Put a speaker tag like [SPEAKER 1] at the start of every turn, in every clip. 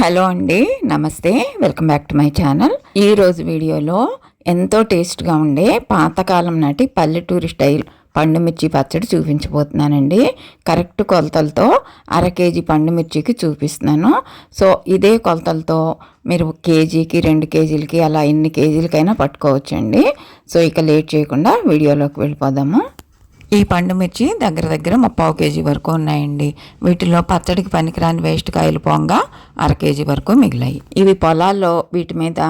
[SPEAKER 1] Hello అండి నమస్తే welcome back to my channel. ఈరోజు వీడియోలో ఎంతో టేస్ట్గా ఉండే పాతకాలం నాటి పల్లెటూరి స్టైల్ పండు మిర్చి పచ్చడి చూపించబోతున్నానండి. కరెక్ట్ కొలతలతో అర కేజీ పండు మిర్చికి చూపిస్తున్నాను. సో ఇదే కొలతలతో మీరు కేజీకి రెండు కేజీలకి అలా ఎన్ని కేజీలకైనా పట్టుకోవచ్చండి. సో ఇక లేట్ చేయకుండా వీడియోలోకి వెళ్ళిపోదాము. ఈ పండు మిర్చి దగ్గర దగ్గర ముప్పావు కేజీ వరకు ఉన్నాయండి. వీటిలో పచ్చడికి పనికిరాని వేస్ట్ కాయలు పొంగ అర కేజీ వరకు మిగిలాయి. ఇవి పొలాల్లో వీటి మీద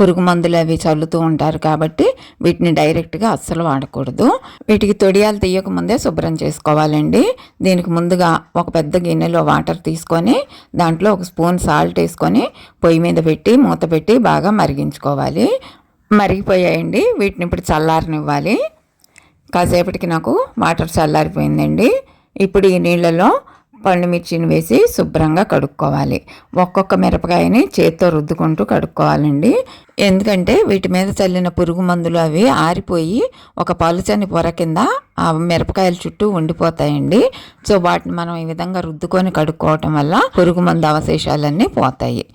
[SPEAKER 1] పురుగు మందులు అవి చల్లుతూ ఉంటారు కాబట్టి వీటిని డైరెక్ట్గా అస్సలు వాడకూడదు. వీటికి తొడియాలు తీయక ముందే శుభ్రం చేసుకోవాలండి. దీనికి ముందుగా ఒక పెద్ద గిన్నెలో వాటర్ తీసుకొని దాంట్లో ఒక స్పూన్ సాల్ట్ వేసుకొని పొయ్యి మీద పెట్టి మూత పెట్టి బాగా మరిగించుకోవాలి. మరిగిపోయాయండి. వీటిని ఇప్పుడు చల్లారనివ్వాలి. కాసేపటికి నాకు వాటర్ చల్లారిపోయిందండి. ఇప్పుడు ఈ నీళ్ళలో పండు మిర్చిని వేసి శుభ్రంగా కడుక్కోవాలి. ఒక్కొక్క మిరపకాయని చేత్తో రుద్దుకుంటూ కడుక్కోవాలండి. ఎందుకంటే వీటి మీద చల్లిన పురుగు మందులు అవి ఆరిపోయి ఒక పలుచని పొర కింద ఆ మిరపకాయల చుట్టూ ఉండిపోతాయండి. సో వాటిని మనం ఈ విధంగా రుద్దుకొని కడుక్కోవటం వల్ల పురుగు మందు అవశేషాలన్నీ పోతాయి.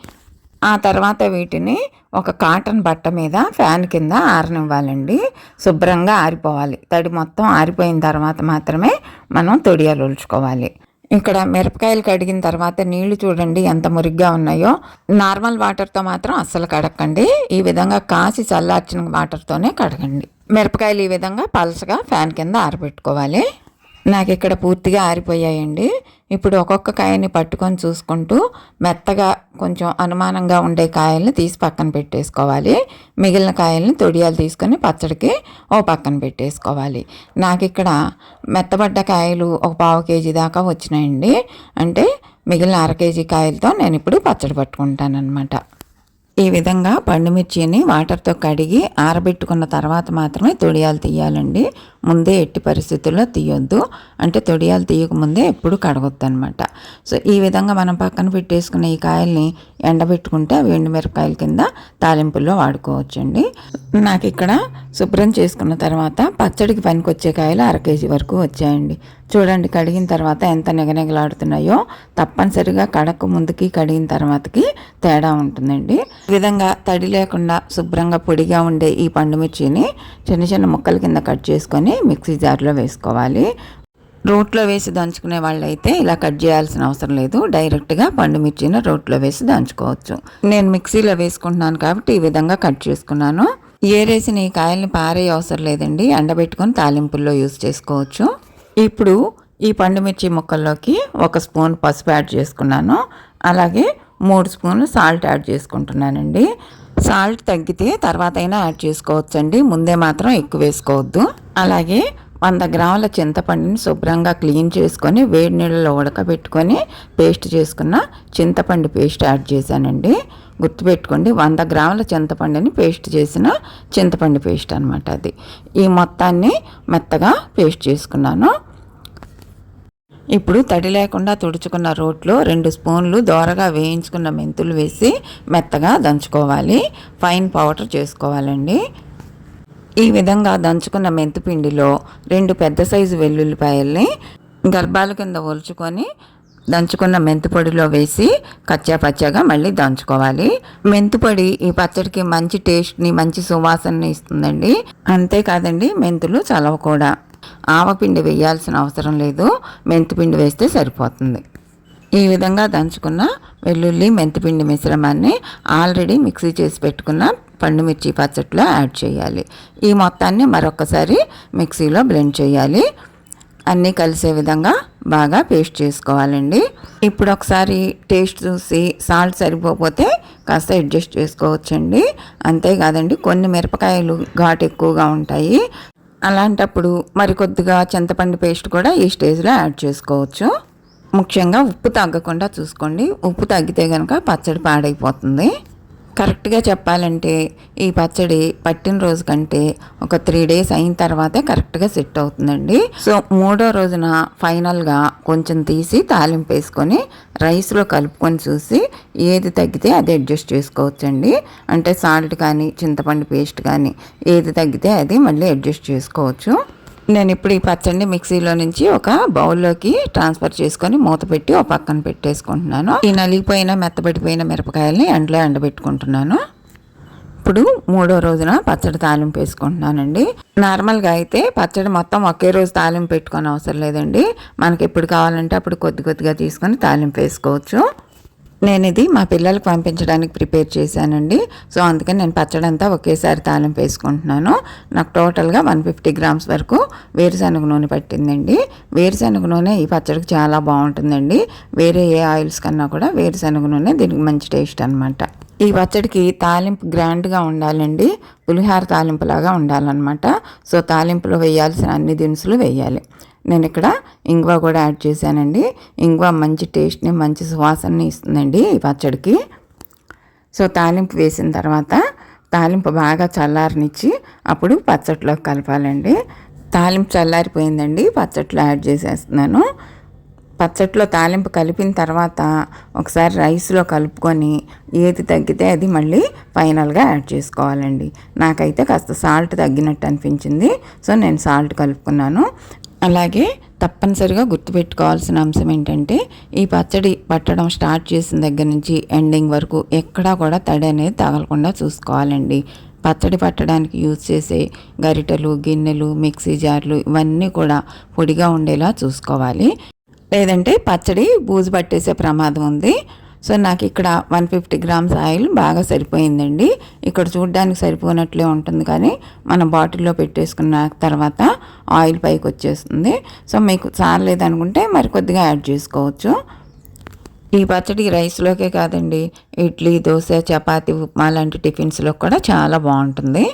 [SPEAKER 1] ఆ తర్వాత వీటిని ఒక కాటన్ బట్ట మీద ఫ్యాన్ కింద ఆరనివ్వాలండి. శుభ్రంగా ఆరిపోవాలి. తడి మొత్తం ఆరిపోయిన తర్వాత మాత్రమే మనం తొడియాలు ఉల్చుకోవాలి ఇక్కడ మిరపకాయలు కడిగిన తర్వాత నీళ్ళు చూడండి ఎంత మురిగ్గా ఉన్నాయో. నార్మల్ వాటర్తో మాత్రం అస్సలు కడగండి ఈ విధంగా కాసి చల్లార్చిన వాటర్తోనే కడగండి. మిరపకాయలు ఈ విధంగా పలసగా ఫ్యాన్ కింద ఆరబెట్టుకోవాలి. నాకు ఇక్కడ పూర్తిగా ఆరిపోయాయండి. ఇప్పుడు ఒక్కొక్క కాయని పట్టుకొని చూసుకుంటూ మెత్తగా కొంచెం అనుమానంగా ఉండే కాయల్ని తీసి పక్కన పెట్టేసుకోవాలి. మిగిలిన కాయల్ని తొడియాలు తీసుకొని పచ్చడికి ఓ పక్కన పెట్టేసుకోవాలి. నాకు ఇక్కడ మెత్తబడ్డ కాయలు ఒక పావు కేజీ దాకా వచ్చినాయండి. అంటే మిగిలిన అర కేజీ కాయలతో నేను ఇప్పుడు పచ్చడి పట్టుకుంటాను అనమాట ఈ విధంగా పండుమిర్చిని వాటర్తో కడిగి ఆరబెట్టుకున్న తర్వాత మాత్రమే తొడియాలు తీయాలండి. ముందే ఎట్టి పరిస్థితుల్లో తీయొద్దు. అంటే తొడియాలు తీయకముందే ఎప్పుడు కడగొద్దు అనమాట సో ఈ విధంగా మనం పక్కన పెట్టేసుకున్న ఈ కాయల్ని ఎండబెట్టుకుంటే అవి ఎండుమిరపకాయల కింద తాలింపుల్లో వాడుకోవచ్చండి. నాకు ఇక్కడ శుభ్రం చేసుకున్న తర్వాత పచ్చడికి పనికొచ్చే కాయలు అర కేజీ వరకు వచ్చాయండి. చూడండి కడిగిన తర్వాత ఎంత నిగనిగలాడుతున్నాయో. తప్పనిసరిగా కడక ముందుకి కడిగిన తర్వాతకి తేడా ఉంటుందండి. ఈ విధంగా తడి లేకుండా శుభ్రంగా పొడిగా ఉండే ఈ పండు మిర్చిని చిన్న చిన్న ముక్కల కింద కట్ చేసుకొని మిక్సీ జార్లో వేసుకోవాలి. రోట్లో వేసి దంచుకునే వాళ్ళైతే ఇలా కట్ చేయాల్సిన అవసరం లేదు. డైరెక్ట్గా పండు మిర్చిని రోట్లో వేసి దంచుకోవచ్చు. నేను మిక్సీలో వేసుకుంటున్నాను కాబట్టి ఈ విధంగా కట్ చేసుకున్నాను. ఏరేసిన ఈ కాయల్ని పారే అవసరం లేదండి. ఎండబెట్టుకొని తాలింపుల్లో యూస్ చేసుకోవచ్చు. ఇప్పుడు ఈ పండు మిర్చి ముక్కల్లోకి ఒక స్పూన్ పసుపు యాడ్ చేసుకున్నాను. అలాగే మూడు స్పూన్లు సాల్ట్ యాడ్ చేసుకుంటున్నానండి. సాల్ట్ తగ్గితే తర్వాత అయినా యాడ్ చేసుకోవచ్చండి. ముందే మాత్రం ఎక్కువ వేసుకోవద్దు. అలాగే వంద గ్రాముల చింతపండుని శుభ్రంగా క్లీన్ చేసుకొని వేడి నీళ్ళలో ఉడకబెట్టుకొని పేస్ట్ చేసుకున్న చింతపండు పేస్ట్ యాడ్ చేశానండి. గుర్తుపెట్టుకోండి వంద గ్రాముల చింతపండుని పేస్ట్ చేసిన చింతపండు పేస్ట్ అనమాట అది. ఈ మొత్తాన్ని మెత్తగా పేస్ట్ చేసుకున్నాను. ఇప్పుడు తడి లేకుండా తుడుచుకున్న రోట్లో రెండు స్పూన్లు దోరగా వేయించుకున్న మెంతులు వేసి మెత్తగా దంచుకోవాలి. ఫైన్ పౌడర్ చేసుకోవాలండి. ఈ విధంగా దంచుకున్న మెంతిపిండిలో రెండు పెద్ద సైజు వెల్లుల్లిపాయల్ని గర్భాల కింద ఒలుచుకొని దంచుకున్న మెంతిపొడిలో వేసి కచ్చా పచ్చగా మళ్ళీ దంచుకోవాలి. మెంతిపొడి ఈ పచ్చడికి మంచి టేస్ట్ని మంచి సువాసనని ఇస్తుందండి. అంతేకాదండి మెంతులు చలవ కూడా. ఆవపిండి వేయాల్సిన అవసరం లేదు. మెంతిపిండి వేస్తే సరిపోతుంది. ఈ విధంగా దంచుకున్న వెల్లుల్లి మెంతిపిండి మిశ్రమాన్ని ఆల్రెడీ మిక్సీ చేసి పెట్టుకున్న పండు మిర్చి పచ్చట్లో యాడ్ చేయాలి. ఈ మొత్తాన్ని మరొకసారి మిక్సీలో బ్లెండ్ చేయాలి. అన్నీ కలిసే విధంగా బాగా పేస్ట్ చేసుకోవాలండి. ఇప్పుడు ఒకసారి టేస్ట్ చూసి సాల్ట్ సరిపోతే కాస్త అడ్జస్ట్ చేసుకోవచ్చండి. అంతేకాదండి కొన్ని మిరపకాయలు ఘాటు ఎక్కువగా ఉంటాయి. అలాంటప్పుడు మరి కొద్దిగా చింతపండు పేస్ట్ కూడా ఈ స్టేజ్లో యాడ్ చేసుకోవచ్చు. ముఖ్యంగా ఉప్పు తగ్గకుండా చూసుకోండి. ఉప్పు తగ్గితే కనుక పచ్చడి పాడైపోతుంది. కరెక్ట్గా చెప్పాలంటే ఈ పచ్చడి పట్టిన రోజు కంటే ఒక త్రీ డేస్ అయిన తర్వాతే కరెక్ట్గా సెట్ అవుతుందండి. సో మూడో రోజున ఫైనల్గా కొంచెం తీసి తాలింపు వేసుకొని రైస్లో కలుపుకొని చూసి ఏది తగ్గితే అది అడ్జస్ట్ చేసుకోవచ్చండి. అంటే సాల్ట్ కానీ చింతపండు పేస్ట్ కానీ ఏది తగ్గితే అది మళ్ళీ అడ్జస్ట్ చేసుకోవచ్చు. నేను ఇప్పుడు ఈ పచ్చడిని మిక్సీలో నుంచి ఒక బౌల్లోకి ట్రాన్స్ఫర్ చేసుకొని మూత పెట్టి ఒక పక్కన పెట్టేసుకుంటున్నాను. ఈ నలిగిపోయిన మెత్తబడిపోయిన మిరపకాయల్ని ఎండలో ఎండబెట్టుకుంటున్నాను. ఇప్పుడు మూడో రోజున పచ్చడి తాలింపు వేసుకుంటున్నానండి. నార్మల్గా అయితే పచ్చడి మొత్తం ఒకే రోజు తాలింపు పెట్టుకొని అవసరం లేదండి. మనకి ఎప్పుడు కావాలంటే అప్పుడు కొద్ది కొద్దిగా తీసుకొని తాలింపు వేసుకోవచ్చు. నేను ఇది మా పిల్లలకు పంపించడానికి ప్రిపేర్ చేశానండి. సో అందుకని నేను పచ్చడంతా ఒకేసారి తాలింపు వేసుకుంటున్నాను. నాకు టోటల్గా వన్ ఫిఫ్టీ గ్రామ్స్ వరకు వేరుశనగ నూనె పట్టిందండి. వేరుశనగ నూనె ఈ పచ్చడికి చాలా బాగుంటుందండి. వేరే ఏ ఆయిల్స్ కన్నా కూడా వేరుశనగ నూనె దీనికి మంచి టేస్ట్ అనమాట ఈ పచ్చడికి తాలింపు గ్రాండ్గా ఉండాలండి. పులిహార తాలింపులాగా ఉండాలన్నమాట. సో తాలింపులో వేయాల్సిన అన్ని దినుసులు వేయాలి. నేను ఇక్కడ ఇంగువ కూడా యాడ్ చేశానండి. ఇంగువ మంచి టేస్ట్ని మంచి సువాసనని ఇస్తుందండి ఈ పచ్చడికి. సో తాలింపు వేసిన తర్వాత తాలింపు బాగా చల్లారనిచ్చి అప్పుడు పచ్చట్లోకి కలపాలండి. తాలింపు చల్లారిపోయిందండి పచ్చట్లో యాడ్ చేసేస్తున్నాను. పచ్చట్లో తాలింపు కలిపిన తర్వాత ఒకసారి రైస్లో కలుపుకొని ఏది తగ్గితే అది మళ్ళీ ఫైనల్గా యాడ్ చేసుకోవాలండి. నాకైతే కాస్త సాల్ట్ తగ్గినట్టు అనిపించింది సో నేను సాల్ట్ కలుపుకున్నాను. అలాగే తప్పనిసరిగా గుర్తుపెట్టుకోవాల్సిన అంశం ఏంటంటే ఈ పచ్చడి పట్టడం స్టార్ట్ చేసిన దగ్గర నుంచి ఎండింగ్ వరకు ఎక్కడా కూడా తడి అనేది తగలకుండా చూసుకోవాలండి. పచ్చడి పట్టడానికి యూజ్ చేసే గరిటెలు గిన్నెలు మిక్సీ జార్లు ఇవన్నీ కూడా పొడిగా ఉండేలా చూసుకోవాలి. లేదంటే పచ్చడి బూజు పట్టేసే ప్రమాదం ఉంది. సో నాకు ఇక్కడ వన్ ఫిఫ్టీ గ్రామ్స్ ఆయిల్ బాగా సరిపోయిందండి. ఇక్కడ చూడడానికి సరిపోనట్లే ఉంటుంది కానీ మన బాటిల్లో పెట్టేసుకున్న తర్వాత ఆయిల్ పైకి వచ్చేస్తుంది. సో మీకు చాలేదనుకుంటే మరి కొద్దిగా యాడ్ చేసుకోవచ్చు. ఈ పచ్చడి రైస్లోకే కాదండి ఇడ్లీ దోశ చపాతీ ఉప్మా లాంటి టిఫిన్స్లో కూడా చాలా బాగుంటుంది.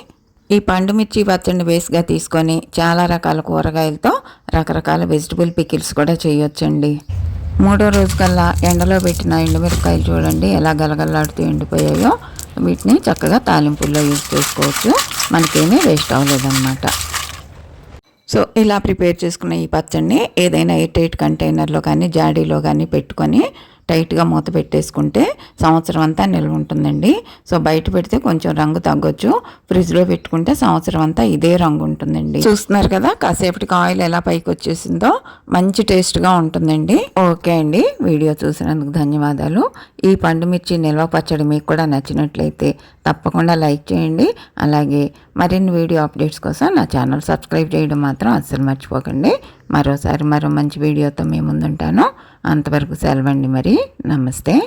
[SPEAKER 1] ఈ పండు మిర్చి పచ్చడిని బేస్గా తీసుకొని చాలా రకాల కూరగాయలతో రకరకాల వెజిటబుల్ పికిల్స్ కూడా చేయొచ్చండి. మూడో రోజు కల్లా ఎండలో పెట్టిన ఎండుమిరపకాయలు చూడండి ఎలా గలగలాడుతూ ఎండిపోయాయో. వీటిని చక్కగా తాలింపుల్లో యూజ్ చేసుకోవచ్చు. మనకేమీ వేస్ట్ అవ్వలేదన్నమాట. సో ఇలా ప్రిపేర్ చేసుకున్న ఈ పచ్చడిని ఏదైనా ఎయిట్ ఎయిట్ కంటైనర్లో కానీ జాడీలో కానీ పెట్టుకొని టైట్గా మూత పెట్టేసుకుంటే సంవత్సరం అంతా నిల్వ ఉంటుందండి. సో బయట పెడితే కొంచెం రంగు తగ్గొచ్చు. ఫ్రిడ్జ్లో పెట్టుకుంటే సంవత్సరం అంతా ఇదే రంగు ఉంటుందండి. చూస్తున్నారు కదా కాసేపటికి ఆయిల్ ఎలా పైకి వచ్చేసిందో మంచి టేస్ట్గా ఉంటుందండి. ఓకే అండి వీడియో చూసినందుకు ధన్యవాదాలు. ఈ పండు మిర్చి నిల్వ పచ్చడి మీకు కూడా నచ్చినట్లయితే తప్పకుండా లైక్ చేయండి. అలాగే మరిన్ని వీడియో అప్డేట్స్ కోసం నా ఛానల్ సబ్స్క్రైబ్ చేయడం మాత్రం అస్సలు మర్చిపోకండి. మరోసారి మరో మంచి వీడియోతో మీ ముందుంటాను. అంతవరకు సెలవండి మరి. నమస్తే.